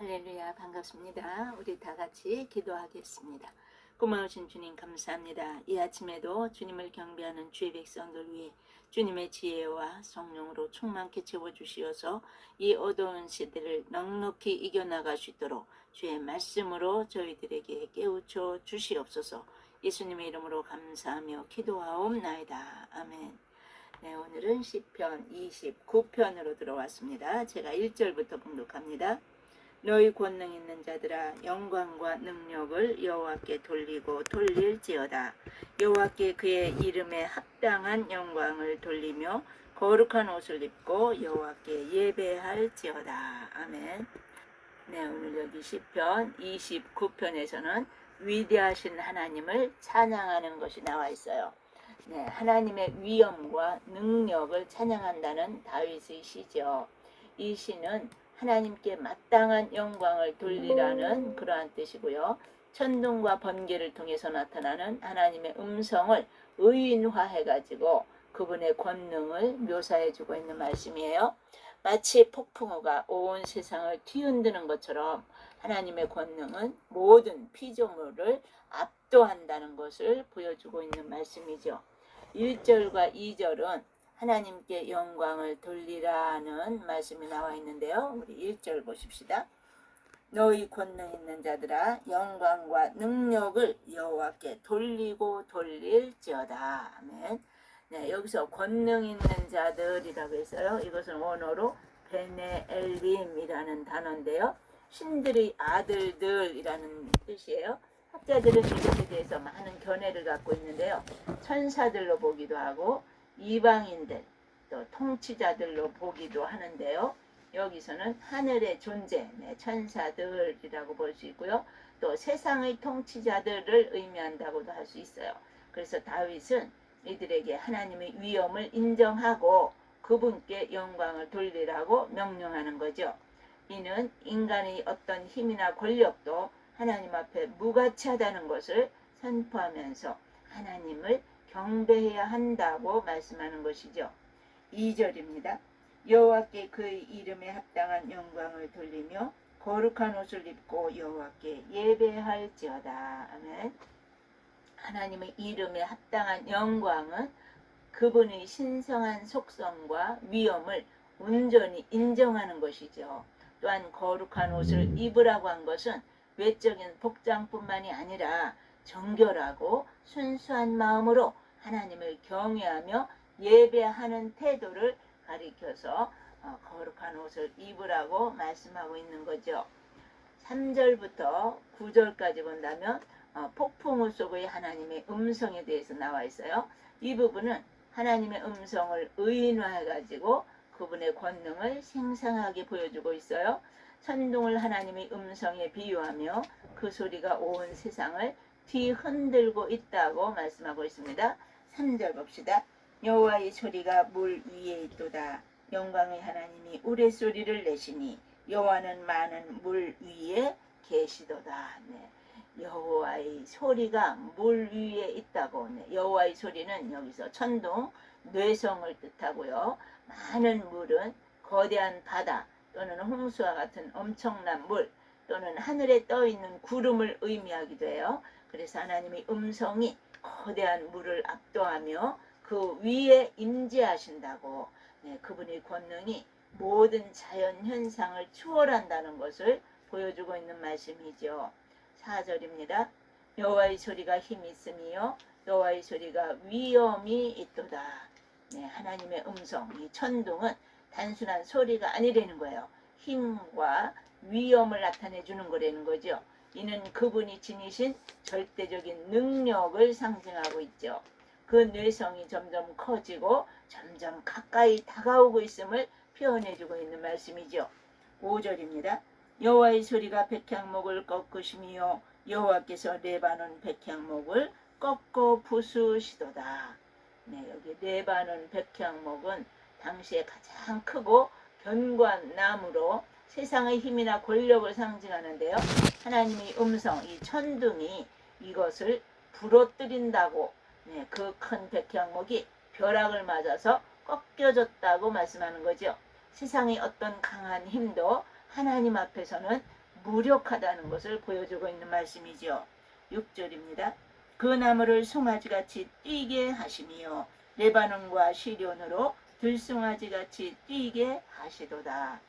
할렐루야 반갑습니다. 우리 다 같이 기도하겠습니다. 고마우신 주님 감사합니다. 이 아침에도 주님을 경배하는 주의 백성들 위해 주님의 지혜와 성령으로 충만케 채워주시어서 이 어두운 시대를 넉넉히 이겨나갈 수 있도록 주의 말씀으로 저희들에게 깨우쳐 주시옵소서 예수님의 이름으로 감사하며 기도하옵나이다. 아멘. 네, 오늘은 시편 29편으로 들어왔습니다. 제가 1절부터 봉독합니다. 너희 권능 있는 자들아 영광과 능력을 여호와께 돌리고 돌릴지어다. 여호와께 그의 이름에 합당한 영광을 돌리며 거룩한 옷을 입고 여호와께 예배할지어다. 아멘. 네 오늘 여기 시편 29편에서는 위대하신 하나님을 찬양하는 것이 나와 있어요. 네 하나님의 위엄과 능력을 찬양한다는 다윗의 시죠. 이 시는 하나님께 마땅한 영광을 돌리라는 그러한 뜻이고요. 천둥과 번개를 통해서 나타나는 하나님의 음성을 의인화해 가지고 그분의 권능을 묘사해 주고 있는 말씀이에요. 마치 폭풍우가 온 세상을 뒤흔드는 것처럼 하나님의 권능은 모든 피조물을 압도한다는 것을 보여주고 있는 말씀이죠. 1절과 2절은 하나님께 영광을 돌리라는 말씀이 나와 있는데요. 우리 1절 보십시다. 너희 권능 있는 자들아 영광과 능력을 여호와께 돌리고 돌릴지어다. 아멘. 네, 여기서 권능 있는 자들이라고 했어요. 이것은 원어로 베네엘림이라는 단어인데요. 신들의 아들들이라는 뜻이에요. 학자들은 이것에 대해서 많은 견해를 갖고 있는데요. 천사들로 보기도 하고 이방인들 또 통치자들로 보기도 하는데요. 여기서는 하늘의 존재, 네, 천사들이라고 볼 수 있고요. 또 세상의 통치자들을 의미한다고도 할 수 있어요. 그래서 다윗은 이들에게 하나님의 위엄을 인정하고 그분께 영광을 돌리라고 명령하는 거죠. 이는 인간의 어떤 힘이나 권력도 하나님 앞에 무가치하다는 것을 선포하면서 하나님을 경배해야 한다고 말씀하는 것이죠. 2절입니다. 여호와께 그의 이름에 합당한 영광을 돌리며 거룩한 옷을 입고 여호와께 예배할지어다. 아멘. 하나님의 이름에 합당한 영광은 그분의 신성한 속성과 위엄을 온전히 인정하는 것이죠. 또한 거룩한 옷을 입으라고 한 것은 외적인 복장뿐만이 아니라 정결하고 순수한 마음으로 하나님을 경외하며 예배하는 태도를 가리켜서 어, 거룩한 옷을 입으라고 말씀하고 있는 거죠. 3절부터 9절까지 본다면 어, 폭풍우 속의 하나님의 음성에 대해서 나와 있어요. 이 부분은 하나님의 음성을 의인화해 가지고 그분의 권능을 생생하게 보여주고 있어요. 천둥을 하나님의 음성에 비유하며 그 소리가 온 세상을 뒤흔들고 있다고 말씀하고 있습니다. 3절 봅시다. 여호와의 소리가 물 위에 있도다. 영광의 하나님이 우레소리를 내시니 여호와는 많은 물 위에 계시도다. 네. 여호와의 소리가 물 위에 있다고. 네. 여호와의 소리는 여기서 천둥, 뇌성을 뜻하고요. 많은 물은 거대한 바다 또는 홍수와 같은 엄청난 물 또는 하늘에 떠 있는 구름을 의미하기도 해요. 그래서 하나님의 음성이 거대한 물을 압도하며 그 위에 임재하신다고 네, 그분의 권능이 모든 자연 현상을 추월한다는 것을 보여주고 있는 말씀이죠. 4절입니다. 여호와의 소리가 힘이 있으며 여호와의 소리가 위엄이 있도다. 네, 하나님의 음성, 이 천둥은 단순한 소리가 아니라는 거예요. 힘과 위엄을 나타내 주는 거라는 거죠. 이는 그분이 지니신 절대적인 능력을 상징하고 있죠. 그 뇌성이 점점 커지고 점점 가까이 다가오고 있음을 표현해주고 있는 말씀이죠. 5절입니다. 여호와의 소리가 백향목을 꺾으시며 여호와께서 레바논 백향목을 꺾고 부수시도다. 네, 여기 레바논 백향목은 당시에 가장 크고 견고한 나무로 세상의 힘이나 권력을 상징하는데요. 하나님의 음성, 이 천둥이 이것을 부러뜨린다고 네, 그큰 백향목이 벼락을 맞아서 꺾여졌다고 말씀하는 거죠. 세상의 어떤 강한 힘도 하나님 앞에서는 무력하다는 것을 보여주고 있는 말씀이죠. 6절입니다. 그 나무를 송아지같이 뛰게 하시며 레바논과 시련으로 들송아지같이 뛰게 하시도다.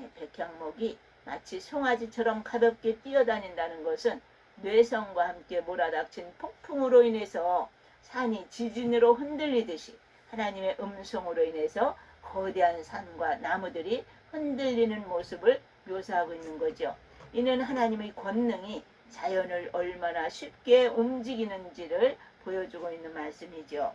네, 백향목이 마치 송아지처럼 가볍게 뛰어다닌다는 것은 뇌성과 함께 몰아닥친 폭풍으로 인해서 산이 지진으로 흔들리듯이 하나님의 음성으로 인해서 거대한 산과 나무들이 흔들리는 모습을 묘사하고 있는 거죠. 이는 하나님의 권능이 자연을 얼마나 쉽게 움직이는지를 보여주고 있는 말씀이죠.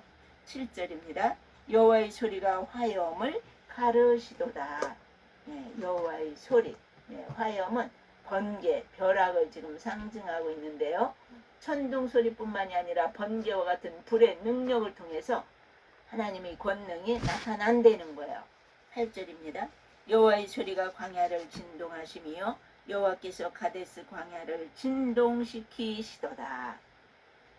7절입니다. 여호와의 소리가 화염을 가르시도다. 네, 여호와의 소리. 네, 화염은 번개, 벼락을 지금 상징하고 있는데요. 천둥 소리뿐만이 아니라 번개와 같은 불의 능력을 통해서 하나님의 권능이 나타난다는 거예요. 8절입니다. 여호와의 소리가 광야를 진동하시며 여호와께서 가데스 광야를 진동시키시도다.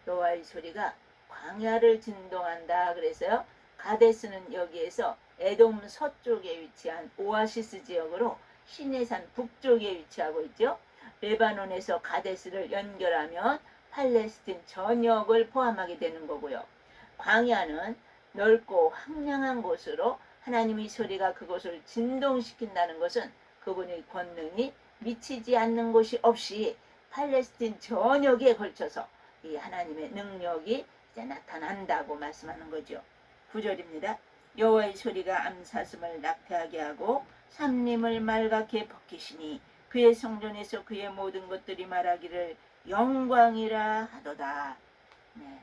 여호와의 소리가 광야를 진동한다. 그래서요. 가데스는 여기에서 에돔 서쪽에 위치한 오아시스 지역으로 시내산 북쪽에 위치하고 있죠. 레바논에서 가데스를 연결하면 팔레스틴 전역을 포함하게 되는 거고요. 광야는 넓고 황량한 곳으로 하나님의 소리가 그곳을 진동시킨다는 것은 그분의 권능이 미치지 않는 곳이 없이 팔레스틴 전역에 걸쳐서 이 하나님의 능력이 이제 나타난다고 말씀하는 거죠. 9절입니다. 여호와의 소리가 암사슴을 낙태하게 하고 삼림을 말갛게 벗기시니 그의 성전에서 그의 모든 것들이 말하기를 영광이라 하도다. 네,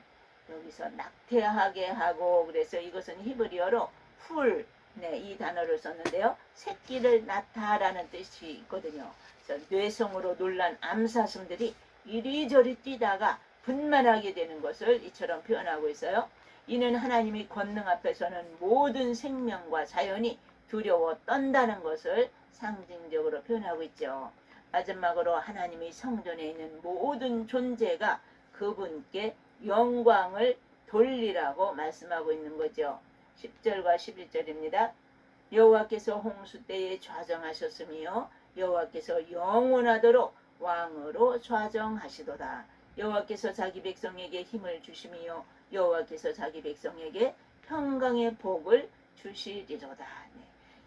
여기서 낙태하게 하고 그래서 이것은 히브리어로 풀, 네, 이 단어를 썼는데요. 새끼를 낳다라는 뜻이 있거든요. 그래서 뇌성으로 놀란 암사슴들이 이리저리 뛰다가 분만하게 되는 것을 이처럼 표현하고 있어요. 이는 하나님의 권능 앞에서는 모든 생명과 자연이 두려워 떤다는 것을 상징적으로 표현하고 있죠. 마지막으로 하나님의 성전에 있는 모든 존재가 그분께 영광을 돌리라고 말씀하고 있는 거죠. 10절과 11절입니다. 여호와께서 홍수 때에 좌정하셨으며 여호와께서 영원하도록 왕으로 좌정하시도다. 여호와께서 자기 백성에게 힘을 주시며 여호와께서 자기 백성에게 평강의 복을 주시리로다. 네.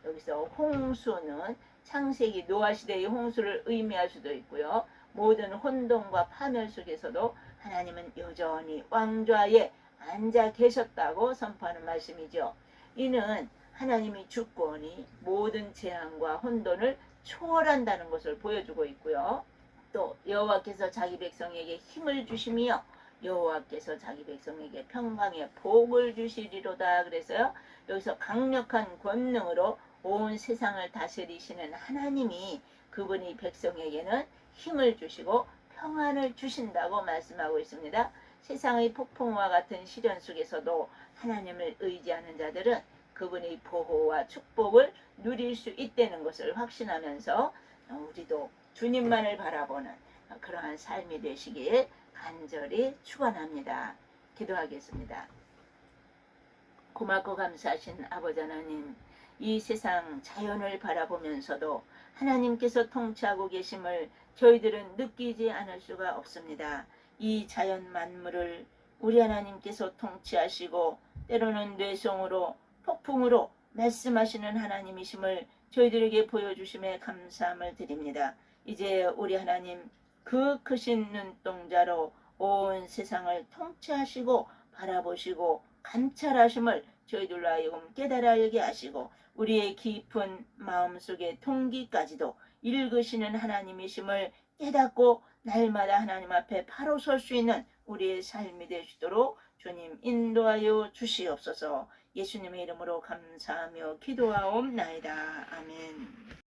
여기서 홍수는 창세기 노아 시대의 홍수를 의미할 수도 있고요. 모든 혼돈과 파멸 속에서도 하나님은 여전히 왕좌에 앉아 계셨다고 선포하는 말씀이죠. 이는 하나님의 주권이 모든 재앙과 혼돈을 초월한다는 것을 보여주고 있고요. 또 여호와께서 자기 백성에게 힘을 주시며 여호와께서 자기 백성에게 평강의 복을 주시리로다 그래서요. 여기서 강력한 권능으로 온 세상을 다스리시는 하나님이 그분이 백성에게는 힘을 주시고 평안을 주신다고 말씀하고 있습니다. 세상의 폭풍과 같은 시련 속에서도 하나님을 의지하는 자들은 그분의 보호와 축복을 누릴 수 있다는 것을 확신하면서 우리도 주님만을 바라보는 그러한 삶이 되시길 간절히 축원합니다. 기도하겠습니다. 고맙고 감사하신 아버지 하나님, 이 세상 자연을 바라보면서도 하나님께서 통치하고 계심을 저희들은 느끼지 않을 수가 없습니다. 이 자연 만물을 우리 하나님께서 통치하시고 때로는 뇌성으로 폭풍으로 말씀하시는 하나님이심을 저희들에게 보여주심에 감사함을 드립니다. 이제 우리 하나님 그 크신 눈동자로 온 세상을 통치하시고 바라보시고 감찰하심을 저희들로 하여금 깨달아 알게 하시고 우리의 깊은 마음속의 통기까지도 읽으시는 하나님이심을 깨닫고 날마다 하나님 앞에 바로 설 수 있는 우리의 삶이 되시도록 주님 인도하여 주시옵소서 예수님의 이름으로 감사하며 기도하옵나이다. 아멘.